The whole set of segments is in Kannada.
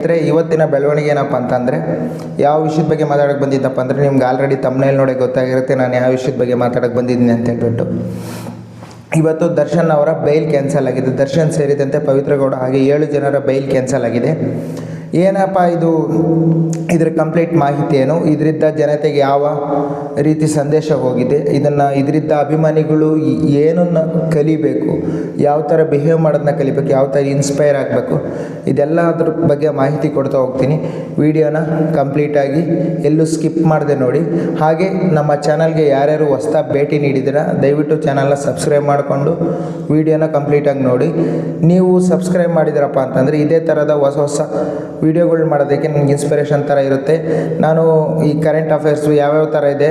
ಅಂದರೆ ಇವತ್ತಿನ ಬೆಳವಣಿಗೆ ಏನಪ್ಪ ಅಂತಂದರೆ, ಯಾವ ವಿಷಯದ ಬಗ್ಗೆ ಮಾತಾಡೋಕ್ಕೆ ಬಂದಿದ್ದಪ್ಪ ಅಂದರೆ, ನಿಮ್ಗೆ ಆಲ್ರೆಡಿ ತಮ್ಮನೇಲಿ ನೋಡಿ ಗೊತ್ತಾಗಿರುತ್ತೆ, ನಾನು ಯಾವ ವಿಷಯದ ಬಗ್ಗೆ ಮಾತಾಡೋಕ್ಕೆ ಬಂದಿದ್ದೀನಿ ಅಂತ ಹೇಳ್ಬಿಟ್ಟು. ಇವತ್ತು ದರ್ಶನ್ ಅವರ ಬೈಲ್ ಕ್ಯಾನ್ಸಲ್ ಆಗಿದೆ. ದರ್ಶನ್ ಸೇರಿದಂತೆ ಪವಿತ್ರಗೌಡ ಹಾಗೆ ಏಳು ಜನರ ಬೈಲ್ ಕ್ಯಾನ್ಸಲ್ ಆಗಿದೆ. ಏನಪ್ಪ ಇದು? ಇದ್ರ ಕಂಪ್ಲೀಟ್ ಮಾಹಿತಿ ಏನು? ಇದರಿಂದ ಜನತೆಗೆ ಯಾವ ರೀತಿ ಸಂದೇಶ ಹೋಗಿದೆ? ಇದನ್ನು, ಇದರಿಂದ ಅಭಿಮಾನಿಗಳು ಏನನ್ನು ಕಲಿಬೇಕು? ಯಾವ ಥರ ಬಿಹೇವ್ ಮಾಡೋದನ್ನ ಕಲಿಬೇಕು? ಯಾವ ಥರ ಇನ್ಸ್ಪೈರ್ ಆಗಬೇಕು? ಇದೆಲ್ಲ ಅದ್ರ ಬಗ್ಗೆ ಮಾಹಿತಿ ಕೊಡ್ತಾ ಹೋಗ್ತೀನಿ. ವಿಡಿಯೋನ ಕಂಪ್ಲೀಟಾಗಿ ಎಲ್ಲೂ ಸ್ಕಿಪ್ ಮಾಡದೆ ನೋಡಿ. ಹಾಗೆ ನಮ್ಮ ಚಾನಲ್ಗೆ ಯಾರ್ಯಾರು ಹೊಸ್ದಾಗಿ ಭೇಟಿ ನೀಡಿದ್ದೀರಾ, ದಯವಿಟ್ಟು ಚಾನಲ್ನ ಸಬ್ಸ್ಕ್ರೈಬ್ ಮಾಡಿಕೊಂಡು ವಿಡಿಯೋನ ಕಂಪ್ಲೀಟಾಗಿ ನೋಡಿ. ನೀವು ಸಬ್ಸ್ಕ್ರೈಬ್ ಮಾಡಿದಿರಪ್ಪ ಅಂತಂದರೆ ಇದೇ ಥರದ ಹೊಸ ಹೊಸ ವೀಡಿಯೋಗಳು ಮಾಡೋದಕ್ಕೆ ನನಗೆ ಇನ್ಸ್ಪಿರೇಷನ್ ಥರ ಇರುತ್ತೆ. ನಾನು ಈ ಕರೆಂಟ್ ಅಫೇರ್ಸು ಯಾವ್ಯಾವ ಥರ ಇದೆ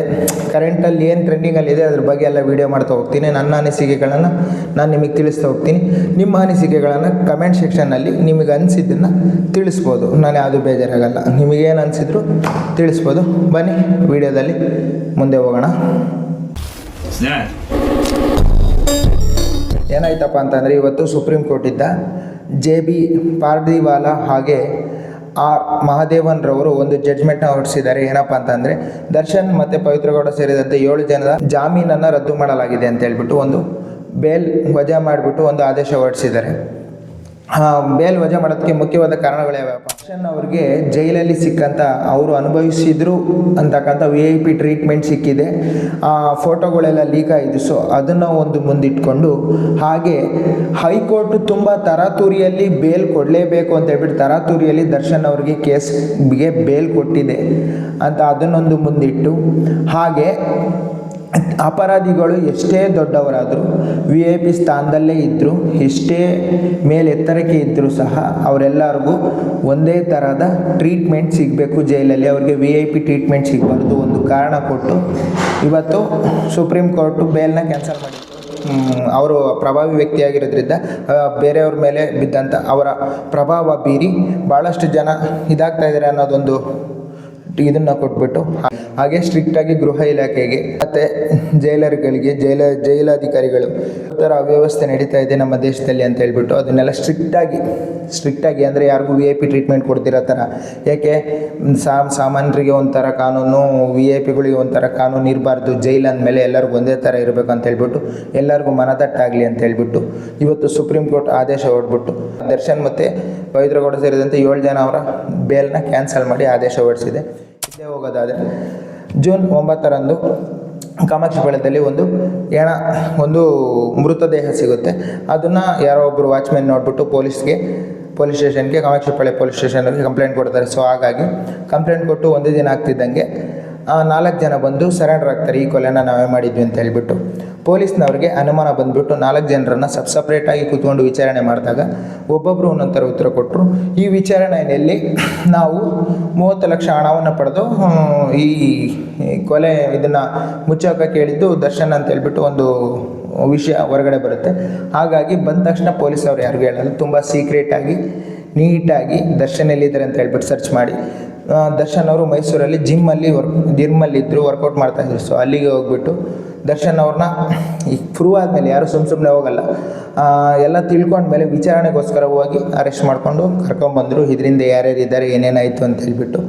ಕರೆಂಟಲ್ಲಿ ಏನು ಟ್ರೆಂಡಿಂಗಲ್ಲಿ ಇದೆ, ಅದ್ರ ಬಗ್ಗೆ ಎಲ್ಲ ವೀಡಿಯೋ ಮಾಡ್ತಾ ಹೋಗ್ತೀನಿ. ನನ್ನ ಅನಿಸಿಕೆಗಳನ್ನು ನಾನು ನಿಮಗೆ ತಿಳಿಸ್ತಾ ಹೋಗ್ತೀನಿ. ನಿಮ್ಮ ಅನಿಸಿಕೆಗಳನ್ನು ಕಮೆಂಟ್ ಸೆಕ್ಷನ್ನಲ್ಲಿ ನಿಮಗೆ ಅನಿಸಿದ್ದನ್ನು ತಿಳಿಸ್ಬೋದು. ನಾನು ಯಾವುದು ಬೇಜಾರಾಗಲ್ಲ. ನಿಮಗೇನು ಅನಿಸಿದ್ರು ತಿಳಿಸ್ಬೋದು. ಬನ್ನಿ, ವಿಡಿಯೋದಲ್ಲಿ ಮುಂದೆ ಹೋಗೋಣ. ಏನಾಯ್ತಪ್ಪ ಅಂತಂದರೆ, ಇವತ್ತು ಸುಪ್ರೀಂ ಕೋರ್ಟಿದ್ದ ಜೆ ಬಿ ಪಾರ್ಡಿವಾಲಾ ಹಾಗೆ ಆರ್ ಮಹಾದೇವನ್ರವರು ಒಂದು ಜಡ್ಜ್ಮೆಂಟ್ನ ಹೊರಡಿಸಿದ್ದಾರೆ. ಏನಪ್ಪಾ ಅಂತಂದರೆ ದರ್ಶನ್ ಮತ್ತು ಪವಿತ್ರಗೌಡ ಸೇರಿದಂತೆ ಏಳು ಜನರ ಜಾಮೀನನ್ನು ರದ್ದು ಮಾಡಲಾಗಿದೆ ಅಂತ ಹೇಳ್ಬಿಟ್ಟು ಒಂದು ಬೇಲ್ ವಜಾ ಮಾಡಿಬಿಟ್ಟು ಒಂದು ಆದೇಶ ಹೊರಡಿಸಿದ್ದಾರೆ. ಆ, ಬೇಲ್ ವಜಾ ಮಾಡೋದಕ್ಕೆ ಮುಖ್ಯವಾದ ಕಾರಣಗಳು ಯಾವ್ಯಾವ? ಅವ್ರಿಗೆ ಜೈಲಲ್ಲಿ ಸಿಕ್ಕಂಥ ಅವರು ಅನುಭವಿಸಿದ್ರು ಅಂತಕ್ಕಂಥ ವಿ ಐ ಪಿ ಟ್ರೀಟ್ಮೆಂಟ್ ಸಿಕ್ಕಿದೆ. ಆ ಫೋಟೋಗಳೆಲ್ಲ ಲೀಕ್ ಆಯಿತು. ಸೊ ಅದನ್ನು ಒಂದು ಮುಂದಿಟ್ಕೊಂಡು ಹಾಗೆ ಹೈಕೋರ್ಟ್ ತುಂಬ ತರಾತುರಿಯಲ್ಲಿ ಬೇಲ್ ಕೊಡಲೇಬೇಕು ಅಂತ ಹೇಳ್ಬಿಟ್ಟು ತರಾತುರಿಯಲ್ಲಿ ದರ್ಶನ್ ಅವ್ರಿಗೆ ಕೇಸ್ಗೆ ಬೇಲ್ ಕೊಟ್ಟಿದೆ ಅಂತ ಅದನ್ನೊಂದು ಮುಂದಿಟ್ಟು ಹಾಗೆ ಅಪರಾಧಿಗಳು ಎಷ್ಟೇ ದೊಡ್ಡವರಾದರೂ ವಿ ಐ ಪಿ ಸ್ಥಾನದಲ್ಲೇ ಇದ್ದರು ಎಷ್ಟೇ ಮೇಲೆತ್ತರಕ್ಕೆ ಇದ್ದರೂ ಸಹ ಅವರೆಲ್ಲರಿಗೂ ಒಂದೇ ಥರದ ಟ್ರೀಟ್ಮೆಂಟ್ ಸಿಗಬೇಕು ಜೈಲಲ್ಲಿ. ಅವ್ರಿಗೆ ವಿ ಐ ಪಿ ಟ್ರೀಟ್ಮೆಂಟ್ ಸಿಗಬಾರ್ದು ಒಂದು ಕಾರಣ ಕೊಟ್ಟು. ಇವತ್ತು ಸುಪ್ರೀಂ ಕೋರ್ಟು ಬೇಲ್ನ ಕ್ಯಾನ್ಸಲ್ ಮಾಡಿತ್ತು ಅವರು ಪ್ರಭಾವಿ ವ್ಯಕ್ತಿಯಾಗಿರೋದ್ರಿಂದ ಬೇರೆಯವ್ರ ಮೇಲೆ ಬಿದ್ದಂಥ ಅವರ ಪ್ರಭಾವ ಬೀರಿ ಭಾಳಷ್ಟು ಜನ ಇದಾಗ್ತಾ ಇದ್ದಾರೆ ಅನ್ನೋದೊಂದು ಇದನ್ನು ಕೊಟ್ಬಿಟ್ಟು. ಹಾಗೆ ಸ್ಟ್ರಿಕ್ಟಾಗಿ ಗೃಹ ಇಲಾಖೆಗೆ ಮತ್ತು ಜೈಲರ್ಗಳಿಗೆ, ಜೈಲ, ಜೈಲಾಧಿಕಾರಿಗಳು ಥರ ಅವ್ಯವಸ್ಥೆ ನಡೀತಾ ಇದೆ ನಮ್ಮ ದೇಶದಲ್ಲಿ ಅಂತ ಹೇಳ್ಬಿಟ್ಟು ಅದನ್ನೆಲ್ಲ ಸ್ಟ್ರಿಕ್ಟಾಗಿ ಸ್ಟ್ರಿಕ್ಟಾಗಿ ಅಂದರೆ ಯಾರಿಗೂ ವಿ ಐ ಪಿ ಟ್ರೀಟ್ಮೆಂಟ್ ಕೊಡ್ತಿರೋ ಥರ. ಯಾಕೆ? ಸಾ ಸಾಮ್ ಸಾಮಾನ್ಯರಿಗೆ ಒಂಥರ ಕಾನೂನು ವಿ ಐ ಪಿಗಳಿಗೆ ಒಂಥರ ಕಾನೂನು ಇರಬಾರ್ದು. ಜೈಲ್ ಅಂದಮೇಲೆ ಎಲ್ಲರಿಗೂ ಒಂದೇ ಥರ ಇರಬೇಕು ಅಂತ ಹೇಳ್ಬಿಟ್ಟು ಎಲ್ಲರಿಗೂ ಮನದಟ್ಟಾಗಲಿ ಅಂತ ಹೇಳ್ಬಿಟ್ಟು ಇವತ್ತು ಸುಪ್ರೀಂ ಕೋರ್ಟ್ ಆದೇಶ ಹೊರಡ್ಬಿಟ್ಟು ದರ್ಶನ್ ಮತ್ತು ಪವಿತ್ರಗೌಡ ಸೇರಿದಂತೆ ಏಳು ಜನ ಅವರ ಬೇಲ್ನ ಕ್ಯಾನ್ಸಲ್ ಮಾಡಿ ಆದೇಶ ಹೊರಡಿಸಿದೆ. ಇದೇ ಹೋಗೋದಾದರೆ ಜೂನ್ ಒಂಬತ್ತರಂದು ಕಾಮಾಕ್ಷಿಪಾಳ್ಯದಲ್ಲಿ ಒಂದು ಹೆಣ ಒಂದು ಮೃತದೇಹ ಸಿಗುತ್ತೆ. ಅದನ್ನು ಯಾರೋ ಒಬ್ಬರು ವಾಚ್ಮೆನ್ ನೋಡಿಬಿಟ್ಟು ಪೊಲೀಸ್ಗೆ, ಪೊಲೀಸ್ ಸ್ಟೇಷನ್ಗೆ ಕಾಮಾಕ್ಷಿಪಾಳ್ಯ ಪೊಲೀಸ್ ಸ್ಟೇಷನ್ಗೆ ಕಂಪ್ಲೇಂಟ್ ಕೊಡ್ತಾರೆ. ಸೊ ಹಾಗಾಗಿ ಕಂಪ್ಲೇಂಟ್ ಕೊಟ್ಟು ಒಂದೇ ದಿನ ಆಗ್ತಿದ್ದಂಗೆ ನಾಲ್ಕು ಜನ ಬಂದು ಸರೆಂಡರ್ ಆಗ್ತಾರೆ. ಈ ಕೊಲೆನ ನಾವೇ ಮಾಡಿದ್ವಿ ಅಂತ ಹೇಳ್ಬಿಟ್ಟು. ಪೊಲೀಸ್ನವ್ರಿಗೆ ಅನುಮಾನ ಬಂದ್ಬಿಟ್ಟು ನಾಲ್ಕು ಜನರನ್ನು ಸಬ್ ಸಪ್ರೇಟಾಗಿ ಕೂತ್ಕೊಂಡು ವಿಚಾರಣೆ ಮಾಡಿದಾಗ ಒಬ್ಬೊಬ್ಬರು ಒಂದೊಂಥರ ಥರ ಉತ್ತರ ಕೊಟ್ಟರು ಈ ವಿಚಾರಣೆಯಲ್ಲಿ ನಾವು ಮೂವತ್ತು ಲಕ್ಷ ಹಣವನ್ನು ಪಡೆದು ಈ ಕೊಲೆ ಇದನ್ನು ಮುಚ್ಚೋಕೆ ಕೇಳಿದ್ದು ದರ್ಶನ್ ಅಂತ ಹೇಳ್ಬಿಟ್ಟು ಒಂದು ವಿಷಯ ಹೊರಗಡೆ ಬರುತ್ತೆ. ಹಾಗಾಗಿ ಬಂದ ತಕ್ಷಣ ಪೊಲೀಸ್ ಅವ್ರು ಯಾರಿಗೂ ಹೇಳಲ್ಲ. ತುಂಬ ಸೀಕ್ರೆಟಾಗಿ ನೀಟಾಗಿ ದರ್ಶನ್ ಎಲ್ಲಿದ್ದಾರೆ ಅಂತ ಹೇಳ್ಬಿಟ್ಟು ಸರ್ಚ್ ಮಾಡಿ. ದರ್ಶನ್ ಅವರು ಮೈಸೂರಲ್ಲಿ ಜಿಮ್ಮಲ್ಲಿ ವರ್ಕ್ ಜಿಮ್ಮಲ್ಲಿ ಇದ್ದರು ವರ್ಕೌಟ್ ಮಾಡ್ತಾಯಿದ್ರು ಸೊ ಅಲ್ಲಿಗೆ ಹೋಗ್ಬಿಟ್ಟು ದರ್ಶನ್ ಅವ್ರನ್ನ ಈ ಪ್ರೂವ್ ಆದಮೇಲೆ ಯಾರು ಸುಮ್ಮ ಸುಮ್ಮನೆ ಹೋಗಲ್ಲ. ಎಲ್ಲ ತಿಳ್ಕೊಂಡ್ಮೇಲೆ ವಿಚಾರಣೆಗೋಸ್ಕರ ಹೋಗಿ ಅರೆಸ್ಟ್ ಮಾಡಿಕೊಂಡು ಕರ್ಕೊಂಬಂದರು. ಇದರಿಂದ ಯಾರ್ಯಾರು ಇದ್ದಾರೆ, ಏನೇನಾಯಿತು ಅಂತ ಹೇಳ್ಬಿಟ್ಟು.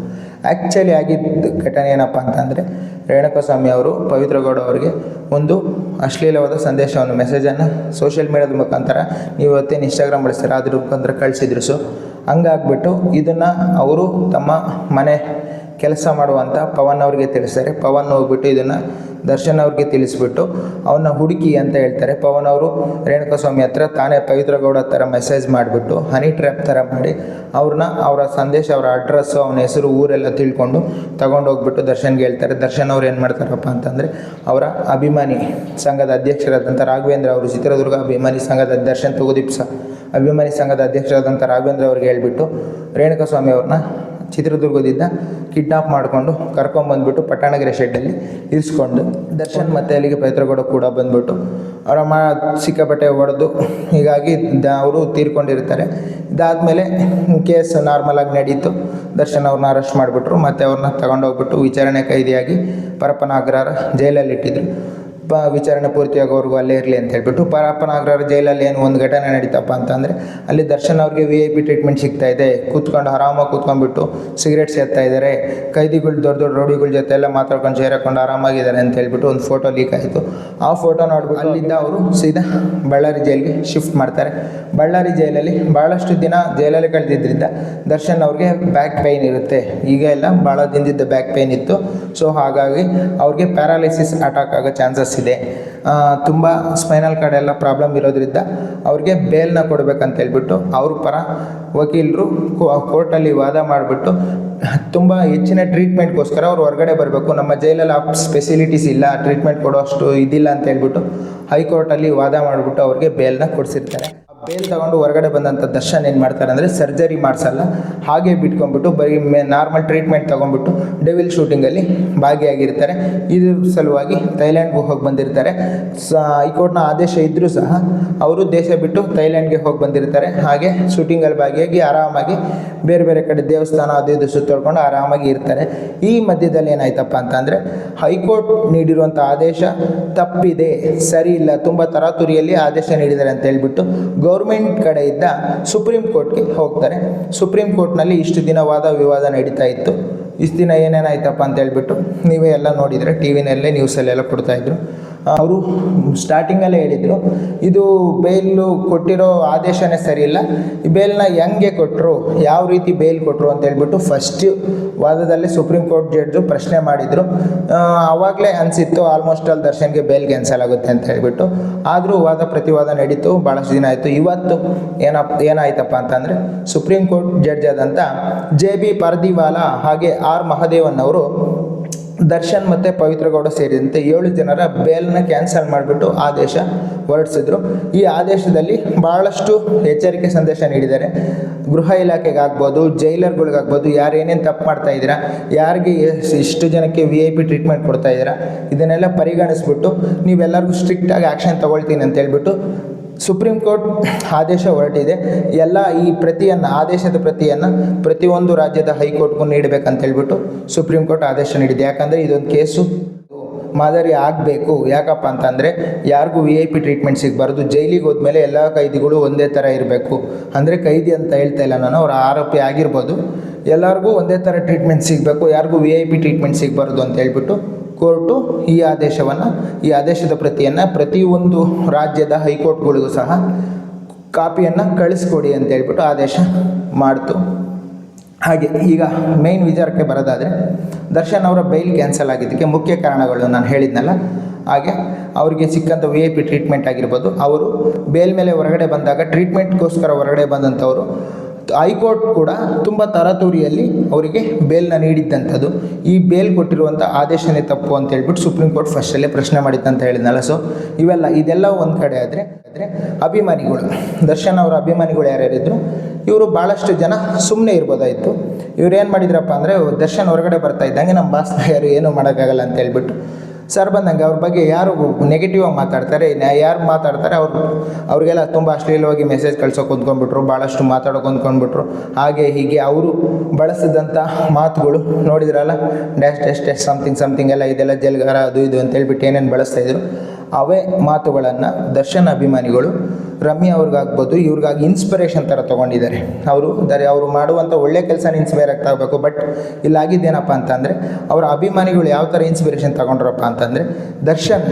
ಆ್ಯಕ್ಚುಲಿ ಆಗಿದ್ದ ಘಟನೆ ಏನಪ್ಪ ಅಂತಂದರೆ, ರೇಣುಕಸ್ವಾಮಿ ಅವರು ಪವಿತ್ರಗೌಡ ಅವರಿಗೆ ಒಂದು ಅಶ್ಲೀಲವಾದ ಸಂದೇಶವನ್ನು ಮೆಸೇಜನ್ನು ಸೋಷಿಯಲ್ ಮೀಡಿಯಾದ ಮುಖಾಂತರ ನೀವು ಇವತ್ತೇನು ಇನ್ಸ್ಟಾಗ್ರಾಮ್ ಬಳಸ್ತೀರ ಅದ್ರ ಮುಖಾಂತರ ಕಳಿಸಿದ್ರು. ಸೊ ಹಂಗಾಗ್ಬಿಟ್ಟು ಇದನ್ನು ಅವರು ತಮ್ಮ ಮನೆ ಕೆಲಸ ಮಾಡುವಂಥ ಪವನ್ ಅವರಿಗೆ ತಿಳಿಸ್ತಾರೆ. ಪವನ್ ಹೋಗ್ಬಿಟ್ಟು ಇದನ್ನು ದರ್ಶನ್ ಅವ್ರಿಗೆ ತಿಳಿಸ್ಬಿಟ್ಟು ಅವನ್ನ ಹುಡುಕಿ ಅಂತ ಹೇಳ್ತಾರೆ. ಪವನ್ ಅವರು ರೇಣುಕಸ್ವಾಮಿ ಹತ್ರ ತಾನೇ ಪವಿತ್ರ ಗೌಡ ಥರ ಮೆಸೇಜ್ ಮಾಡಿಬಿಟ್ಟು ಹನಿ ಟ್ರ್ಯಾಪ್ ಥರ ಮಾಡಿ ಅವ್ರನ್ನ ಅವರ ಸಂದೇಶ, ಅವರ ಅಡ್ರೆಸ್ಸು ಅವನ ಹೆಸರು, ಊರೆಲ್ಲ ತಿಳ್ಕೊಂಡು ತಗೊಂಡೋಗ್ಬಿಟ್ಟು ದರ್ಶನ್ಗೆ ಹೇಳ್ತಾರೆ. ದರ್ಶನ್ ಅವ್ರು ಏನು ಮಾಡ್ತಾರಪ್ಪ ಅಂತಂದರೆ, ಅವರ ಅಭಿಮಾನಿ ಸಂಘದ ಅಧ್ಯಕ್ಷರಾದಂಥ ರಾಘವೇಂದ್ರ ಅವರು, ಚಿತ್ರದುರ್ಗ ಅಭಿಮಾನಿ ಸಂಘದ ದರ್ಶನ್, ತುಗುದೀಪ್ ಅಭಿಮಾನಿ ಸಂಘದ ಅಧ್ಯಕ್ಷರಾದಂಥ ರಾಘವೇಂದ್ರ ಅವ್ರಿಗೆ ಹೇಳ್ಬಿಟ್ಟು ರೇಣುಕಸ್ವಾಮಿ ಅವ್ರನ್ನ ಚಿತ್ರದುರ್ಗದಿಂದ ಕಿಡ್ನಾಪ್ ಮಾಡಿಕೊಂಡು ಕರ್ಕೊಂಬಂದ್ಬಿಟ್ಟು ಪಟ್ಟಣಗೆರೆ ಶೆಡ್ಡಲ್ಲಿ ಇರಿಸ್ಕೊಂಡು ದರ್ಶನ್ ಮತ್ತು ಅಲ್ಲಿಗೆ ಪವಿತ್ರಗೌಡ ಕೂಡ ಬಂದ್ಬಿಟ್ಟು ಅವರ ಮಾ ಸಿಕ್ಕಾಪಟ್ಟೆ ಹೊಡೆದು ಹೀಗಾಗಿ ಅವರು ತೀರ್ಕೊಂಡಿರ್ತಾರೆ. ಇದಾದಮೇಲೆ ಕೇಸ್ ನಾರ್ಮಲಾಗಿ ನಡೀತು. ದರ್ಶನ್ ಅವ್ರನ್ನ ಅರೆಸ್ಟ್ ಮಾಡಿಬಿಟ್ರು. ಮತ್ತು ಅವ್ರನ್ನ ತಗೊಂಡೋಗ್ಬಿಟ್ಟು ವಿಚಾರಣೆ ಕೈದಿಯಾಗಿ ಪರಪ್ಪನ ಅಗ್ರಹಾರ ಜೈಲಲ್ಲಿ ಇಟ್ಟಿದ್ರು ಪ ವಿಚಾರಣೆ ಪೂರ್ತಿಯಾಗೋವರೆಗೂ ಅಲ್ಲೇ ಇರಲಿ ಅಂತ ಹೇಳ್ಬಿಟ್ಟು ಪರಪ್ಪನಾಗ್ರವ್ರ ಜೈಲಲ್ಲಿ ಏನು ಒಂದು ಘಟನೆ ನಡೀತಪ್ಪ ಅಂತಂದರೆ ಅಲ್ಲಿ ದರ್ಶನ್ ಅವ್ರಿಗೆ ವಿ ಐ ಪಿ ಟ್ರೀಟ್ಮೆಂಟ್ ಸಿಗ್ತಾ ಇದೆ. ಕೂತ್ಕೊಂಡು ಆರಾಮಾಗಿ ಕೂತ್ಕೊಂಡ್ಬಿಟ್ಟು ಸಿಗರೇಟ್ ಸೇರ್ತಾ ಇದ್ದಾರೆ ಕೈದಿಗಳು ದೊಡ್ಡ ದೊಡ್ಡ ರೋಡಿಗಳ ಜೊತೆ ಎಲ್ಲ ಮಾತಾಡ್ಕೊಂಡು ಸೇರಿಕೊಂಡು ಆರಾಮಾಗಿದ್ದಾರೆ ಅಂತ ಹೇಳ್ಬಿಟ್ಟು ಒಂದು ಫೋಟೋ ಲೀಕ್ ಆಯಿತು. ಆ ಫೋಟೋ ನೋಡ್ಬಿಟ್ಟು ಅಲ್ಲಿಂದ ಅವರು ಸೀದಾ ಬಳ್ಳಾರಿ ಜೈಲಿಗೆ ಶಿಫ್ಟ್ ಮಾಡ್ತಾರೆ. ಬಳ್ಳಾರಿ ಜೈಲಲ್ಲಿ ಭಾಳಷ್ಟು ದಿನ ಜೈಲಲ್ಲಿ ಕಳೆದಿದ್ದರಿಂದ ದರ್ಶನ್ ಅವ್ರಿಗೆ ಬ್ಯಾಕ್ ಪೈನ್ ಇರುತ್ತೆ. ಈಗ ಎಲ್ಲ ಭಾಳ ದಿನದಿಂದ ಬ್ಯಾಕ್ ಪೈನ್ ಇತ್ತು. ಸೊ ಹಾಗಾಗಿ ಅವ್ರಿಗೆ ಪ್ಯಾರಾಲಿಸಿಸ್ ಅಟ್ಯಾಕ್ ಆಗೋ ಚಾನ್ಸಸ್ ಇದೆ. ತುಂಬ ಸ್ಪೈನಲ್ ಕಾರ್ಡ್ ಎಲ್ಲ ಪ್ರಾಬ್ಲಮ್ ಇರೋದ್ರಿಂದ ಅವ್ರಿಗೆ ಬೇಲ್ನ ಕೊಡಬೇಕಂತ ಹೇಳ್ಬಿಟ್ಟು ಅವ್ರ ಪರ ವಕೀಲರು ಕೋರ್ಟಲ್ಲಿ ವಾದ ಮಾಡಿಬಿಟ್ಟು ತುಂಬ ಹೆಚ್ಚಿನ ಟ್ರೀಟ್ಮೆಂಟ್ಗೋಸ್ಕರ ಅವ್ರು ಹೊರಗಡೆ ಬರಬೇಕು. ನಮ್ಮ ಜೈಲಲ್ಲಿ ಆ ಫೆಸಿಲಿಟೀಸ್ ಇಲ್ಲ ಟ್ರೀಟ್ಮೆಂಟ್ ಕೊಡೋ ಅಷ್ಟು ಇದಿಲ್ಲ ಅಂತ ಹೇಳ್ಬಿಟ್ಟು ಹೈಕೋರ್ಟಲ್ಲಿ ವಾದ ಮಾಡಿಬಿಟ್ಟು ಅವ್ರಿಗೆ ಬೇಲ್ನ ಕೊಡಿಸಿರ್ತಾರೆ. ಬೇಲ್ ತಗೊಂಡು ಹೊರಗಡೆ ಬಂದಂಥ ದರ್ಶನ್ ಏನು ಮಾಡ್ತಾರೆ ಅಂದರೆ ಸರ್ಜರಿ ಮಾಡಿಸಲ್ಲ. ಹಾಗೆ ಬಿಟ್ಕೊಂಡ್ಬಿಟ್ಟು ಬರೀ ಮೇ, ನಾರ್ಮಲ್ ಟ್ರೀಟ್ಮೆಂಟ್ ತೊಗೊಂಡ್ಬಿಟ್ಟು ಡೆವಿಲ್ ಶೂಟಿಂಗಲ್ಲಿ ಭಾಗಿಯಾಗಿರ್ತಾರೆ. ಇದ್ರ ಸಲುವಾಗಿ ಥೈಲ್ಯಾಂಡ್ಗೆ ಹೋಗಿ ಬಂದಿರ್ತಾರೆ. ಸ, ಹೈಕೋರ್ಟ್ನ ಆದೇಶ ಇದ್ದರೂ ಸಹ ಅವರು ದೇಶ ಬಿಟ್ಟು ಥೈಲ್ಯಾಂಡ್ಗೆ ಹೋಗಿ ಬಂದಿರ್ತಾರೆ. ಹಾಗೆ ಶೂಟಿಂಗಲ್ಲಿ ಭಾಗಿಯಾಗಿ ಆರಾಮಾಗಿ ಬೇರೆ ಬೇರೆ ಕಡೆ ದೇವಸ್ಥಾನ ಅದು ಇದು ಸುತ್ತೊಳ್ಕೊಂಡು ಆರಾಮಾಗಿ ಇರ್ತಾರೆ. ಈ ಮಧ್ಯದಲ್ಲಿ ಏನಾಯ್ತಪ್ಪ ಅಂತಂದರೆ ಹೈಕೋರ್ಟ್ ನೀಡಿರುವಂಥ ಆದೇಶ ತಪ್ಪಿದೆ, ಸರಿ ಇಲ್ಲ, ತುಂಬ ತರಾತುರಿಯಲ್ಲಿ ಆದೇಶ ನೀಡಿದ್ದಾರೆ ಅಂತ ಹೇಳ್ಬಿಟ್ಟು ಗೌರ್ಮೆಂಟ್ ಕಡೆಯಿಂದ ಸುಪ್ರೀಂ ಕೋರ್ಟ್ಗೆ ಹೋಗ್ತಾರೆ. ಸುಪ್ರೀಂ ಕೋರ್ಟ್ನಲ್ಲಿ ಇಷ್ಟು ದಿನ ವಾದ ವಿವಾದ ನಡೀತಾ ಇತ್ತು. ಇಷ್ಟು ದಿನ ಏನೇನಾಯ್ತಪ್ಪ ಅಂತ ಹೇಳ್ಬಿಟ್ಟು ನೀವೇ ಎಲ್ಲ ನೋಡಿದರೆ ಟಿ ವಿನಲ್ಲೇ ನ್ಯೂಸಲ್ಲೆಲ್ಲ ಕೊಡ್ತಾಯಿದ್ರು ಅವರು ಸ್ಟಾರ್ಟಿಂಗಲ್ಲೇ ಹೇಳಿದರು, ಇದು ಬೇಲು ಕೊಟ್ಟಿರೋ ಆದೇಶನೇ ಸರಿಯಿಲ್ಲ, ಈ ಬೇಲ್ನ ಹೆಂಗೆ ಕೊಟ್ಟರು ಯಾವ ರೀತಿ ಬೇಲ್ ಕೊಟ್ಟರು ಅಂತ ಹೇಳ್ಬಿಟ್ಟು ಫಸ್ಟ್ ವಾದದಲ್ಲಿ ಸುಪ್ರೀಂ ಕೋರ್ಟ್ ಜಡ್ಜು ಪ್ರಶ್ನೆ ಮಾಡಿದರು. ಆವಾಗಲೇ ಅನಿಸಿತ್ತು ಆಲ್ಮೋಸ್ಟ್ ಆಲ್ ದರ್ಶನ್ಗೆ ಬೇಲ್ ಕ್ಯಾನ್ಸಲ್ ಆಗುತ್ತೆ ಅಂತ ಹೇಳಿಬಿಟ್ಟು. ಆದರೂ ವಾದ ಪ್ರತಿವಾದ ನಡೀತು ಭಾಳಷ್ಟು ದಿನ ಆಯಿತು. ಇವತ್ತು ಏನಪ್ಪ ಏನಾಯ್ತಪ್ಪ ಅಂತಂದರೆ ಸುಪ್ರೀಂ ಕೋರ್ಟ್ ಜಡ್ಜ್ ಆದಂಥ ಜೆ ಬಿ ಪರ್ದಿವಾಲಾ ಹಾಗೆ ಆರ್ ಮಹದೇವನ್ ಅವರು ದರ್ಶನ್ ಮತ್ತು ಪವಿತ್ರಗೌಡ ಸೇರಿದಂತೆ ಏಳು ಜನರ ಬೇಲ್ನ ಕ್ಯಾನ್ಸಲ್ ಮಾಡಿಬಿಟ್ಟು ಆದೇಶ ಹೊರಡಿಸಿದ್ರು. ಈ ಆದೇಶದಲ್ಲಿ ಭಾಳಷ್ಟು ಎಚ್ಚರಿಕೆ ಸಂದೇಶ ನೀಡಿದ್ದಾರೆ. ಗೃಹ ಇಲಾಖೆಗಾಗ್ಬೋದು, ಜೈಲರ್ಗಳಿಗಾಗ್ಬೋದು ಯಾರು ಏನೇನು ತಪ್ಪು ಮಾಡ್ತಾ ಇದ್ದೀರಾ, ಯಾರಿಗೆ ಇಷ್ಟು ಜನಕ್ಕೆ ವಿ ಐ ಪಿ ಟ್ರೀಟ್ಮೆಂಟ್ ಕೊಡ್ತಾ ಇದ್ದೀರಾ, ಇದನ್ನೆಲ್ಲ ಪರಿಗಣಿಸ್ಬಿಟ್ಟು ನೀವೆಲ್ಲರಿಗೂ ಸ್ಟ್ರಿಕ್ಟಾಗಿ ಆ್ಯಕ್ಷನ್ ತೊಗೊಳ್ತೀನಿ ಅಂತ ಹೇಳ್ಬಿಟ್ಟು ಸುಪ್ರೀಂ ಕೋರ್ಟ್ ಆದೇಶ ಹೊರಟಿದೆ. ಎಲ್ಲ ಈ ಪ್ರತಿಯನ್ನು, ಆದೇಶದ ಪ್ರತಿಯನ್ನು ಪ್ರತಿಯೊಂದು ರಾಜ್ಯದ ಹೈಕೋರ್ಟ್ಗೂ ನೀಡಬೇಕಂತ ಹೇಳ್ಬಿಟ್ಟು ಸುಪ್ರೀಂ ಕೋರ್ಟ್ ಆದೇಶ ನೀಡಿದೆ. ಯಾಕಂದರೆ ಇದೊಂದು ಕೇಸು. ಮಾದರಿ ಆಗಬೇಕು. ಯಾಕಪ್ಪ ಅಂತಂದರೆ ಯಾರಿಗೂ ವಿ ಐ ಪಿ ಟ್ರೀಟ್ಮೆಂಟ್ ಸಿಗಬಾರ್ದು. ಜೈಲಿಗೆ ಹೋದ್ಮೇಲೆ ಎಲ್ಲ ಕೈದಿಗಳು ಒಂದೇ ಥರ ಇರಬೇಕು. ಅಂದರೆ ಕೈದಿ ಅಂತ ಹೇಳ್ತಾ ಇಲ್ಲ ನಾನು, ಅವ್ರ ಆರೋಪಿ ಆಗಿರ್ಬೋದು. ಎಲ್ಲರಿಗೂ ಒಂದೇ ಥರ ಟ್ರೀಟ್ಮೆಂಟ್ ಸಿಗಬೇಕು. ಯಾರಿಗೂ ವಿ ಐ ಪಿ ಟ್ರೀಟ್ಮೆಂಟ್ ಸಿಗಬಾರ್ದು ಅಂತ ಹೇಳ್ಬಿಟ್ಟು ಕೋರ್ಟು ಈ ಆದೇಶವನ್ನು, ಈ ಆದೇಶದ ಪ್ರತಿಯನ್ನು ಪ್ರತಿಯೊಂದು ರಾಜ್ಯದ ಹೈಕೋರ್ಟ್ಗಳಿಗೂ ಸಹ ಕಾಪಿಯನ್ನು ಕಳಿಸ್ಕೊಡಿ ಅಂತ ಹೇಳ್ಬಿಟ್ಟು ಆದೇಶ ಮಾಡ್ತು. ಹಾಗೆ ಈಗ ಮೇನ್ ವಿಚಾರಕ್ಕೆ ಬರೋದಾದರೆ, ದರ್ಶನ್ ಅವರ ಬೈಲ್ ಕ್ಯಾನ್ಸಲ್ ಆಗಿದ್ದಕ್ಕೆ ಮುಖ್ಯ ಕಾರಣಗಳು ನಾನು ಹೇಳಿದ್ನಲ್ಲ, ಹಾಗೆ ಅವರಿಗೆ ಸಿಕ್ಕಂಥ ವಿ ಐ ಪಿ ಟ್ರೀಟ್ಮೆಂಟ್ ಆಗಿರ್ಬೋದು. ಅವರು ಬೇಲ್ ಮೇಲೆ ಹೊರಗಡೆ ಬಂದಾಗ ಟ್ರೀಟ್ಮೆಂಟ್ಗೋಸ್ಕರ ಹೊರಗಡೆ ಬಂದಂಥವರು ಹೈಕೋರ್ಟ್ ಕೂಡ ತುಂಬ ತರತೂರಿಯಲ್ಲಿ ಅವರಿಗೆ ಬೇಲ್ನ ನೀಡಿದ್ದಂಥದ್ದು. ಈ ಬೇಲ್ ಕೊಟ್ಟಿರುವಂಥ ಆದೇಶನೇ ತಪ್ಪು ಅಂತ ಹೇಳ್ಬಿಟ್ಟು ಸುಪ್ರೀಂ ಕೋರ್ಟ್ ಫಸ್ಟಲ್ಲೇ ಪ್ರಶ್ನೆ ಮಾಡಿತ್ತಂತ ಹೇಳಿದ್ನಲ್ಲ. ಸೊ ಇವೆಲ್ಲ ಇದೆಲ್ಲ ಒಂದು ಕಡೆ ಆದರೆ ಆದರೆ ಅಭಿಮಾನಿಗಳು, ದರ್ಶನ್ ಅವರ ಅಭಿಮಾನಿಗಳು ಯಾರ್ಯಾರಿದ್ರು, ಇವರು ಭಾಳಷ್ಟು ಜನ ಸುಮ್ಮನೆ ಇರ್ಬೋದಾಯಿತು. ಇವ್ರು ಏನು ಮಾಡಿದ್ರಪ್ಪ ಅಂದರೆ ದರ್ಶನ್ ಹೊರಗಡೆ ಬರ್ತಾ ಇದ್ದಂಗೆ ನಮ್ಮ ಬಾಸ್ನ ಯಾರು ಏನೂ ಮಾಡೋಕ್ಕಾಗಲ್ಲ ಅಂತ ಹೇಳ್ಬಿಟ್ಟು ಸರ್ ಬಂದಂಗೆ ಅವ್ರ ಬಗ್ಗೆ ಯಾರು ನೆಗೆಟಿವ್ ಆಗಿ ಮಾತಾಡ್ತಾರೆ? ಯಾರು ಮಾತಾಡ್ತಾರೆ? ಅವ್ರು, ಅವ್ರಿಗೆಲ್ಲ ತುಂಬ ಅಶ್ಲೀಲವಾಗಿ ಮೆಸೇಜ್ ಕಳ್ಸೋಕೆ ಹೊಂದ್ಕೊಂಡ್ಬಿಟ್ರು ಭಾಳಷ್ಟು ಮಾತಾಡೋಕೆ ಹೊಂದ್ಕೊಂಡ್ಬಿಟ್ರು ಹಾಗೆ ಹೀಗೆ ಅವರು ಬಳಸಿದಂಥ ಮಾತುಗಳು ನೋಡಿದ್ರಲ್ಲ dash dash dash something something ಎಲ್ಲ ಇದೆಲ್ಲ ಜಲ್ಗಾರ ಅದು ಇದು ಅಂತ ಹೇಳ್ಬಿಟ್ಟು ಏನೇನು ಬಳಸ್ತಾ ಇದ್ರು, ಅವೇ ಮಾತುಗಳನ್ನು ದರ್ಶನ್ ಅಭಿಮಾನಿಗಳು ರಮ್ಯಾ ಅವ್ರಿಗಾಗ್ಬೋದು, ಇವ್ರಿಗಾಗಿ ಇನ್ಸ್ಪಿರೇಷನ್ ಥರ ತೊಗೊಂಡಿದ್ದಾರೆ. ಅವರು ದರೆ ಅವರು ಮಾಡುವಂಥ ಒಳ್ಳೆ ಕೆಲಸನ ಇನ್ಸ್ಪೈರ್ ಆಗ್ತಾ ಹೋಗ್ಬೇಕು. ಬಟ್ ಇಲ್ಲಾಗಿದ್ದೇನಪ್ಪ ಅಂತಂದರೆ, ಅವರ ಅಭಿಮಾನಿಗಳು ಯಾವ ಥರ ಇನ್ಸ್ಪಿರೇಷನ್ ತಗೊಂಡ್ರಪ್ಪ ಅಂತಂದರೆ, ದರ್ಶನ್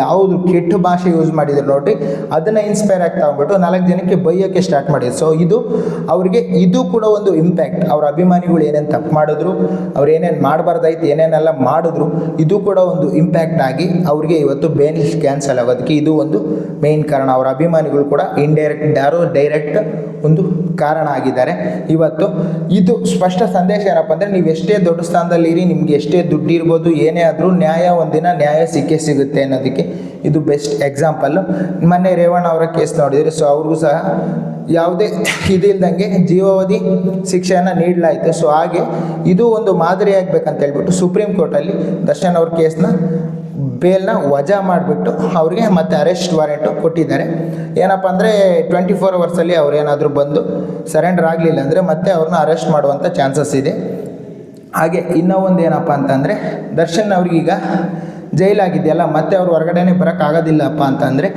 ಯಾವುದು ಕೆಟ್ಟ ಭಾಷೆ ಯೂಸ್ ಮಾಡಿದ್ರು ನೋಡಿ ಅದನ್ನು ಇನ್ಸ್ಪೈರ್ ಆಗ್ತಾ ಹೋಗ್ಬಿಟ್ಟು ನಾಲ್ಕು ಜನಕ್ಕೆ ಬೈಯೋಕ್ಕೆ ಸ್ಟಾರ್ಟ್ ಮಾಡಿದ್ರು. ಸೊ ಇದು ಅವರಿಗೆ, ಇದು ಕೂಡ ಒಂದು ಇಂಪ್ಯಾಕ್ಟ್ ಅವ್ರ ಅಭಿಮಾನಿಗಳು ಏನೇನು ತಪ್ಪು ಮಾಡಿದ್ರು, ಅವ್ರು ಏನೇನು ಮಾಡಬಾರ್ದಾಯ್ತು, ಏನೇನೆಲ್ಲ ಮಾಡಿದ್ರು, ಇದು ಕೂಡ ಒಂದು ಇಂಪ್ಯಾಕ್ಟ್ ಆಗಿ ಅವ್ರಿಗೆ ಇವತ್ತು ಬೇಲ್ ಕ್ಯಾನ್ಸಲ್ ಆಗೋದಕ್ಕೆ ಇದು ಒಂದು ಮೇನ್ ಕಾರಣ. ಅವರ ಅಭಿಮಾನಿಗಳು ಕೂಡ ಇಂಡೈರೆಕ್ಟ್ ಯಾರು ಡೈರೆಕ್ಟ್ ಒಂದು ಕಾರಣ ಆಗಿದ್ದಾರೆ. ಇವತ್ತು ಇದು ಸ್ಪಷ್ಟ ಸಂದೇಶ ಏನಪ್ಪ ಅಂದರೆ ನೀವು ಎಷ್ಟೇ ದೊಡ್ಡ ಸ್ಥಾನದಲ್ಲಿರಿ ನಿಮ್ಗೆ ಎಷ್ಟೇ ದುಡ್ಡು ಇರ್ಬೋದು, ಏನೇ ಆದರೂ ನ್ಯಾಯ, ಒಂದಿನ ನ್ಯಾಯ ಸಿಕ್ಕೇ ಸಿಗುತ್ತೆ ಅನ್ನೋದಕ್ಕೆ ಇದು ಬೆಸ್ಟ್ ಎಕ್ಸಾಂಪಲ್ಲು ಮೊನ್ನೆ ರೇವಣ್ಣ ಅವರ ಕೇಸ್ ನೋಡಿದರೆ ಸೊ ಅವ್ರಿಗೂ ಸಹ ಯಾವುದೇ ಇದಿಲ್ದಂಗೆ ಜೀವಾವಧಿ ಶಿಕ್ಷೆಯನ್ನು ನೀಡಲಾಯಿತು. ಸೊ ಹಾಗೆ ಇದು ಒಂದು ಮಾದರಿ ಆಗ್ಬೇಕಂತ ಹೇಳ್ಬಿಟ್ಟು ಸುಪ್ರೀಂ ಕೋರ್ಟಲ್ಲಿ ದರ್ಶನ್ ಅವ್ರ ಕೇಸ್ನ ಬೇಲ್ನ ವಜಾ ಮಾಡಿಬಿಟ್ಟು ಅವ್ರಿಗೆ ಮತ್ತೆ ಅರೆಸ್ಟ್ ವಾರೆಂಟು ಕೊಟ್ಟಿದ್ದಾರೆ. ಏನಪ್ಪ ಅಂದರೆ ಟ್ವೆಂಟಿ ಫೋರ್ ಅವರ್ಸಲ್ಲಿ ಅವ್ರು ಏನಾದರೂ ಬಂದು ಸರೆಂಡರ್ ಆಗಲಿಲ್ಲ ಅಂದರೆ ಮತ್ತೆ ಅವ್ರನ್ನ ಅರೆಸ್ಟ್ ಮಾಡುವಂಥ ಚಾನ್ಸಸ್ ಇದೆ. ಹಾಗೆ ಇನ್ನೂ ಒಂದು ಏನಪ್ಪ ಅಂತಂದರೆ ದರ್ಶನ್ ಅವ್ರಿಗೀಗ ಜೈಲಾಗಿದೆಯಲ್ಲ, ಮತ್ತೆ ಅವರು ಹೊರಗಡೆನೆ ಬರೋಕ್ಕಾಗೋದಿಲ್ಲಪ್ಪ ಅಂತಂದರೆ,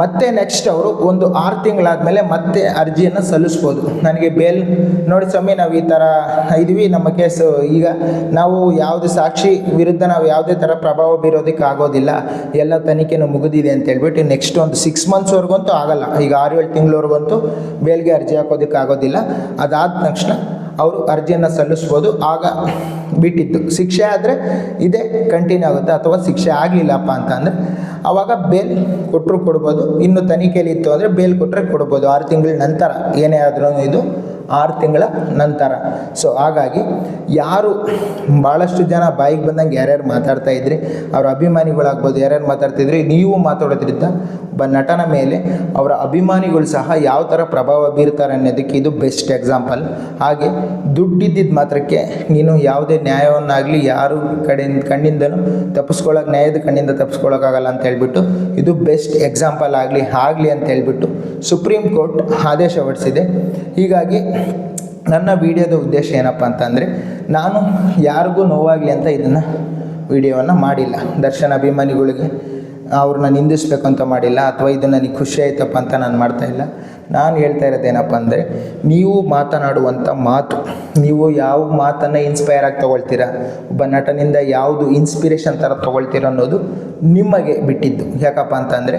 ಮತ್ತೆ ನೆಕ್ಸ್ಟ್ ಅವರು ಒಂದು ಆರು ತಿಂಗಳಾದಮೇಲೆ ಮತ್ತೆ ಅರ್ಜಿಯನ್ನು ಸಲ್ಲಿಸ್ಬೋದು. ನನಗೆ ಬೇಲ್ ನೋಡಿ ಸ್ವಾಮಿ, ನಾವು ಈ ಥರ ಇದ್ವಿ, ನಮ್ಮ ಕೇಸು ಈಗ ನಾವು ಯಾವುದೇ ಸಾಕ್ಷಿ ವಿರುದ್ಧ ನಾವು ಯಾವುದೇ ಥರ ಪ್ರಭಾವ ಬೀರೋದಕ್ಕೆ ಆಗೋದಿಲ್ಲ. ಎಲ್ಲ ತನಿಖೆನೂ ಮುಗಿದಿದೆ ಅಂತ ಹೇಳ್ಬಿಟ್ಟು ನೆಕ್ಸ್ಟ್ ಒಂದು ಸಿಕ್ಸ್ ಮಂತ್ಸ್ವರೆಗಂತೂ ಆಗಲ್ಲ. ಈಗ ಆರು ಏಳು ತಿಂಗಳವರೆಗಂತೂ ಬೇಲ್ಗೆ ಅರ್ಜಿ ಹಾಕೋದಕ್ಕೆ ಆಗೋದಿಲ್ಲ. ಅದಾದ ತಕ್ಷಣ ಅವರು ಅರ್ಜಿಯನ್ನು ಸಲ್ಲಿಸ್ಬೋದು. ಆಗ ಬಿಟ್ಟಿತ್ತು. ಶಿಕ್ಷೆ ಆದರೆ ಇದೇ ಕಂಟಿನ್ಯೂ ಆಗುತ್ತೆ ಅಥವಾ ಶಿಕ್ಷೆ ಆಗಲಿಲ್ಲಪ್ಪ ಅಂತ ಅಂದರೆ ಆವಾಗ ಬೇಲ್ ಕೊಟ್ಟರು ಕೊಡ್ಬೋದು. ಇನ್ನು ತನಿಖೆಯಲ್ಲಿ ಇತ್ತು ಅಂದರೆ ಬೇಲ್ ಕೊಟ್ಟರೆ ಕೊಡ್ಬೋದು. ಆರು ತಿಂಗಳ ನಂತರ ಏನೇ ಆದ್ರೂ ಇದು ಆರು ತಿಂಗಳ ನಂತರ. ಸೊ ಹಾಗಾಗಿ ಯಾರು ಭಾಳಷ್ಟು ಜನ ಬಾಯಿಗೆ ಬಂದಂಗೆ ಯಾರ್ಯಾರು ಮಾತಾಡ್ತಾ ಇದ್ರಿ, ಅವರ ಅಭಿಮಾನಿಗಳಾಗ್ಬೋದು ಯಾರ್ಯಾರು ಮಾತಾಡ್ತಿದ್ರಿ ನೀವು ಮಾತಾಡೋದ್ರಿಂದ ಒಬ್ಬ ನಟನ ಮೇಲೆ ಅವರ ಅಭಿಮಾನಿಗಳು ಸಹ ಯಾವ ಥರ ಪ್ರಭಾವ ಬೀರ್ತಾರೆ ಅನ್ನೋದಕ್ಕೆ ಇದು ಬೆಸ್ಟ್ ಎಕ್ಸಾಂಪಲ್. ಹಾಗೆ ದುಡ್ಡಿದ್ದಿದ್ದು ಮಾತ್ರಕ್ಕೆ ನೀನು ಯಾವುದೇ ನ್ಯಾಯವನ್ನಾಗಲಿ ಯಾರು ಕಡೆ ಕಣ್ಣಿಂದನೂ ತಪ್ಪಿಸ್ಕೊಳ್ಳೋಕೆ ನ್ಯಾಯದ ಕಣ್ಣಿಂದ ತಪ್ಪಿಸ್ಕೊಳ್ಳೋಕ್ಕಾಗಲ್ಲ ಅಂತ ಹೇಳ್ಬಿಟ್ಟು ಇದು ಬೆಸ್ಟ್ ಎಕ್ಸಾಂಪಲ್ ಆಗಲಿ ಆಗಲಿ ಅಂತ ಹೇಳ್ಬಿಟ್ಟು ಸುಪ್ರೀಂ ಕೋರ್ಟ್ ಆದೇಶ ಹೊರಡಿಸಿದೆ. ಹೀಗಾಗಿ ನನ್ನ ವಿಡಿಯೋದ ಉದ್ದೇಶ ಏನಪ್ಪ ಅಂತಂದರೆ ನಾನು ಯಾರಿಗೂ ನೋವಾಗಲಿ ಅಂತ ಇದನ್ನು ವಿಡಿಯೋವನ್ನು ಮಾಡಿಲ್ಲ. ದರ್ಶನ್ ಅಭಿಮಾನಿಗಳಿಗೆ ಅವ್ರನ್ನ ನಿಂದಿಸ್ಬೇಕಂತ ಮಾಡಿಲ್ಲ ಅಥವಾ ಇದು ನನಗೆ ಖುಷಿ ಆಯ್ತಪ್ಪ ಅಂತ ನಾನು ಮಾಡ್ತಾ ಇಲ್ಲ. ನಾನು ಹೇಳ್ತಾ ಇರೋದೇನಪ್ಪ ಅಂದರೆ ನೀವು ಮಾತನಾಡುವಂಥ ಮಾತು, ನೀವು ಯಾವ ಮಾತನ್ನು ಇನ್ಸ್ಪೈರ್ ಆಗಿ ತೊಗೊಳ್ತೀರಾ, ಒಬ್ಬ ನಟನಿಂದ ಯಾವುದು ಇನ್ಸ್ಪಿರೇಷನ್ ಥರ ತೊಗೊಳ್ತೀರ ಅನ್ನೋದು ನಿಮಗೆ ಬಿಟ್ಟಿದ್ದು. ಯಾಕಪ್ಪ ಅಂತಂದರೆ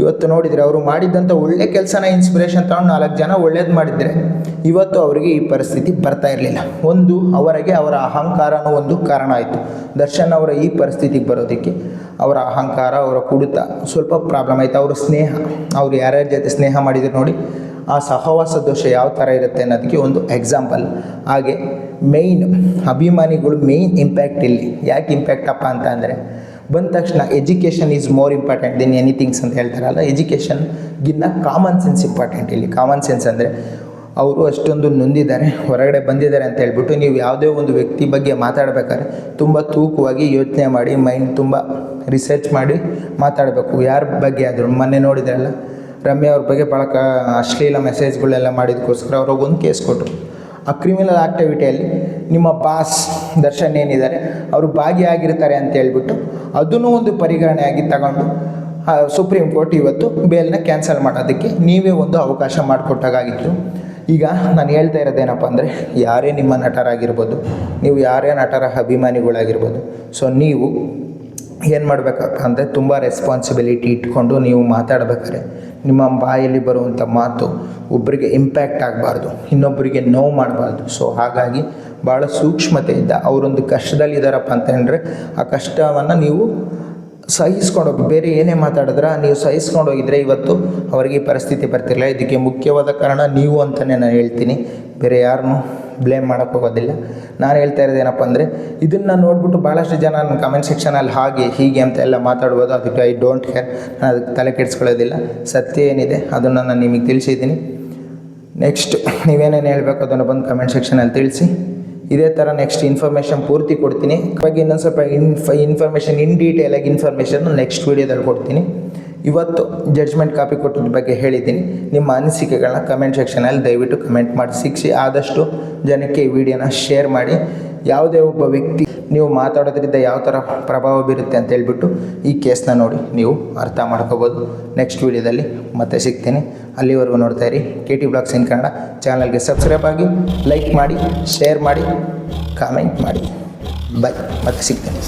ಇವತ್ತು ನೋಡಿದರೆ ಅವರು ಮಾಡಿದ್ದಂಥ ಒಳ್ಳೆ ಕೆಲಸನ ಇನ್ಸ್ಪಿರೇಷನ್ ತಗೊಂಡು ನಾಲ್ಕು ಜನ ಒಳ್ಳೇದು ಮಾಡಿದರೆ ಇವತ್ತು ಅವರಿಗೆ ಈ ಪರಿಸ್ಥಿತಿ ಬರ್ತಾ ಇರಲಿಲ್ಲ. ಒಂದು ಅವರಿಗೆ ಅವರ ಅಹಂಕಾರನೂ ಒಂದು ಕಾರಣ ಆಯಿತು. ದರ್ಶನ್ ಅವರ ಈ ಪರಿಸ್ಥಿತಿಗೆ ಬರೋದಕ್ಕೆ ಅವರ ಅಹಂಕಾರ, ಅವರ ಕುಡಿತ ಸ್ವಲ್ಪ ಪ್ರಾಬ್ಲಮ್ ಆಯಿತು. ಅವರ ಸ್ನೇಹ, ಅವ್ರು ಯಾರ್ಯಾರ ಜೊತೆ ಸ್ನೇಹ ಮಾಡಿದ್ರು ನೋಡಿ, ಆ ಸಹವಾಸ ದೋಷ ಯಾವ ಥರ ಇರುತ್ತೆ ಅನ್ನೋದಕ್ಕೆ ಒಂದು ಎಕ್ಸಾಂಪಲ್ ಹಾಗೆ ಮೇಯ್ನ್ ಅಭಿಮಾನಿಗಳು ಮೇಯ್ನ್ ಇಂಪ್ಯಾಕ್ಟ್ ಇಲ್ಲಿ. ಯಾಕೆ ಇಂಪ್ಯಾಕ್ಟ್ ಅಪ್ಪ ಅಂತ ಅಂದರೆ, ಬಂದ ತಕ್ಷಣ education is more important than anythings ಅಂತ ಹೇಳ್ತಾರಲ್ಲ ಎಜುಕೇಷನ್ಗಿನ್ನ ಕಾಮನ್ ಸೆನ್ಸ್ ಇಂಪಾರ್ಟೆಂಟ್ ಇಲ್ಲಿ. ಕಾಮನ್ ಸೆನ್ಸ್ ಅಂದರೆ ಅವರು ಅಷ್ಟೊಂದು ನೊಂದಿದ್ದಾರೆ, ಹೊರಗಡೆ ಬಂದಿದ್ದಾರೆ ಅಂತ ಹೇಳ್ಬಿಟ್ಟು ನೀವು ಯಾವುದೇ ಒಂದು ವ್ಯಕ್ತಿ ಬಗ್ಗೆ ಮಾತಾಡಬೇಕಾದ್ರೆ ತುಂಬ ತೂಕವಾಗಿ ಯೋಚನೆ ಮಾಡಿ ಮೈಂಡ್ ತುಂಬ ರಿಸರ್ಚ್ ಮಾಡಿ ಮಾತಾಡಬೇಕು. ಯಾರ ಬಗ್ಗೆ ಆದರೂ, ಮೊನ್ನೆ ನೋಡಿದ್ರಲ್ಲ, ರಮ್ಯಾ ಅವ್ರ ಬಗ್ಗೆ ಭಾಳ ಕ, ಅಶ್ಲೀಲ ಮೆಸೇಜ್ಗಳೆಲ್ಲ ಮಾಡಿದಕ್ಕೋಸ್ಕರ ಅವ್ರಿಗೊಂದು ಕೇಸ್ ಕೊಟ್ಟರು ಆ ಕ್ರಿಮಿನಲ್ ಆ್ಯಕ್ಟಿವಿಟಿಯಲ್ಲಿ ನಿಮ್ಮ ಬಾಸ್ ದರ್ಶನ್ ಏನಿದ್ದಾರೆ, ಅವರು ಭಾಗಿಯಾಗಿರ್ತಾರೆ ಅಂತ ಹೇಳ್ಬಿಟ್ಟು ಅದನ್ನು ಒಂದು ಪರಿಗಣನೆಯಾಗಿ ತಗೊಂಡು ಸುಪ್ರೀಂ ಕೋರ್ಟ್ ಇವತ್ತು ಬೇಲ್ನ ಕ್ಯಾನ್ಸಲ್ ಮಾಡೋದಕ್ಕೆ ನೀವೇ ಒಂದು ಅವಕಾಶ ಮಾಡಿಕೊಟ್ಟಾಗಿತ್ತು ಈಗ ನಾನು ಹೇಳ್ತಾ ಇರೋದೇನಪ್ಪ ಅಂದರೆ, ಯಾರೇ ನಿಮ್ಮ ನಟರಾಗಿರ್ಬೋದು, ನೀವು ಯಾರೇ ನಟರ ಅಭಿಮಾನಿಗಳಾಗಿರ್ಬೋದು ಸೊ ನೀವು ಏನು ಮಾಡಬೇಕಪ್ಪ ಅಂದರೆ ತುಂಬ ರೆಸ್ಪಾನ್ಸಿಬಿಲಿಟಿ ಇಟ್ಕೊಂಡು ನೀವು ಮಾತಾಡ್ಬೇಕಾದ್ರೆ, ನಿಮ್ಮ ಬಾಯಲ್ಲಿ ಬರುವಂಥ ಮಾತು ಒಬ್ಬರಿಗೆ ಇಂಪ್ಯಾಕ್ಟ್ ಆಗಬಾರ್ದು ಇನ್ನೊಬ್ಬರಿಗೆ ನೋವು ಮಾಡಬಾರ್ದು. ಸೊ ಹಾಗಾಗಿ ಭಾಳ ಸೂಕ್ಷ್ಮತೆಯಿಂದ ಅವರೊಂದು ಕಷ್ಟದಲ್ಲಿದ್ದಾರಪ್ಪ ಅಂತಂದರೆ, ಆ ಕಷ್ಟವನ್ನು ನೀವು ಸಹಿಸ್ಕೊಂಡು ಹೋಗಿ ಬೇರೆ ಏನೇ ಮಾತಾಡಿದ್ರೆ, ನೀವು ಸಹಿಸ್ಕೊಂಡು ಹೋಗಿದ್ರೆ ಇವತ್ತು ಅವರಿಗೆ ಪರಿಸ್ಥಿತಿ ಬರ್ತಿರಲಿಲ್ಲ. ಇದಕ್ಕೆ ಮುಖ್ಯವಾದ ಕಾರಣ ನೀವು ಅಂತಲೇ ನಾನು ಹೇಳ್ತೀನಿ. ಬೇರೆ ಯಾರನ್ನೂ ಬ್ಲೇಮ್ ಮಾಡೋಕ್ಕೆ ಹೋಗೋದಿಲ್ಲ. ನಾನು ಹೇಳ್ತಾ ಇರೋದೇನಪ್ಪ ಅಂದರೆ, ಇದನ್ನು ನೋಡಿಬಿಟ್ಟು ಭಾಳಷ್ಟು ಜನ ನನ್ನ ಕಮೆಂಟ್ ಸೆಕ್ಷನಲ್ಲಿ ಹಾಗೆ ಹೀಗೆ ಅಂತ ಎಲ್ಲ ಮಾತಾಡ್ಬೋದು. ಅದಕ್ಕೆ ಐ ಡೋಂಟ್ ಕೇರ್ ನಾನು ಅದಕ್ಕೆ ತಲೆ ಕೆಡಿಸ್ಕೊಳ್ಳೋದಿಲ್ಲ. ಸತ್ಯ ಏನಿದೆ ಅದನ್ನು ನಾನು ನಿಮಗೆ ತಿಳಿಸಿದ್ದೀನಿ. ನೆಕ್ಸ್ಟ್ ನೀವೇನೇನು ಹೇಳಬೇಕು ಅದನ್ನು ಬಂದು ಕಮೆಂಟ್ ಸೆಕ್ಷನಲ್ಲಿ ತಿಳಿಸಿ. ಇದೇ ಥರ ನೆಕ್ಸ್ಟ್ ಇನ್ಫಾರ್ಮೇಷನ್ ಪೂರ್ತಿ ಕೊಡ್ತೀನಿ. ಬಗ್ಗೆ ಇನ್ನೊಂದು ಸ್ವಲ್ಪ ಇನ್ಫ ಇನ್ಫಾರ್ಮೇಷನ್ ಇನ್ ಡೀಟೇಲಾಗಿ ಇನ್ಫಾರ್ಮೇಷನ್ ನೆಕ್ಸ್ಟ್ ವೀಡಿಯೋದಲ್ಲಿ ಕೊಡ್ತೀನಿ. ಇವತ್ತು ಜಡ್ಜ್ಮೆಂಟ್ ಕಾಪಿ ಕೊಟ್ಟಿದ್ದ ಬಗ್ಗೆ ಹೇಳಿದ್ದೀನಿ. ನಿಮ್ಮ ಅನಿಸಿಕೆಗಳನ್ನ ಕಮೆಂಟ್ ಸೆಕ್ಷನಲ್ಲಿ ದಯವಿಟ್ಟು ಕಮೆಂಟ್ ಮಾಡಿ. ಸಿಕ್ಸಿ ಆದಷ್ಟು ಜನಕ್ಕೆ ಈ ವಿಡಿಯೋನ ಶೇರ್ ಮಾಡಿ. ಯಾವುದೇ ಒಬ್ಬ ವ್ಯಕ್ತಿ ನೀವು ಮಾತಾಡೋದ್ರಿಂದ ಯಾವ ಥರ ಪ್ರಭಾವ ಬೀರುತ್ತೆ ಅಂತ ಹೇಳ್ಬಿಟ್ಟು ಈ ಕೇಸ್ನ ನೋಡಿ ನೀವು ಅರ್ಥ ಮಾಡ್ಕೋಬೋದು. ನೆಕ್ಸ್ಟ್ ವೀಡಿಯೋದಲ್ಲಿ ಮತ್ತೆ ಸಿಗ್ತೀನಿ. ಅಲ್ಲಿವರೆಗೂ ನೋಡ್ತಾ ಇರಿ. K T blogs in Kannada ಚಾನಲ್ಗೆ ಸಬ್ಸ್ಕ್ರೈಬ್ ಆಗಿ ಲೈಕ್ ಮಾಡಿ ಶೇರ್ ಮಾಡಿ ಕಾಮೆಂಟ್ ಮಾಡಿ. ಬಾಯ್ ಮತ್ತೆ ಸಿಗ್ತೀನಿ.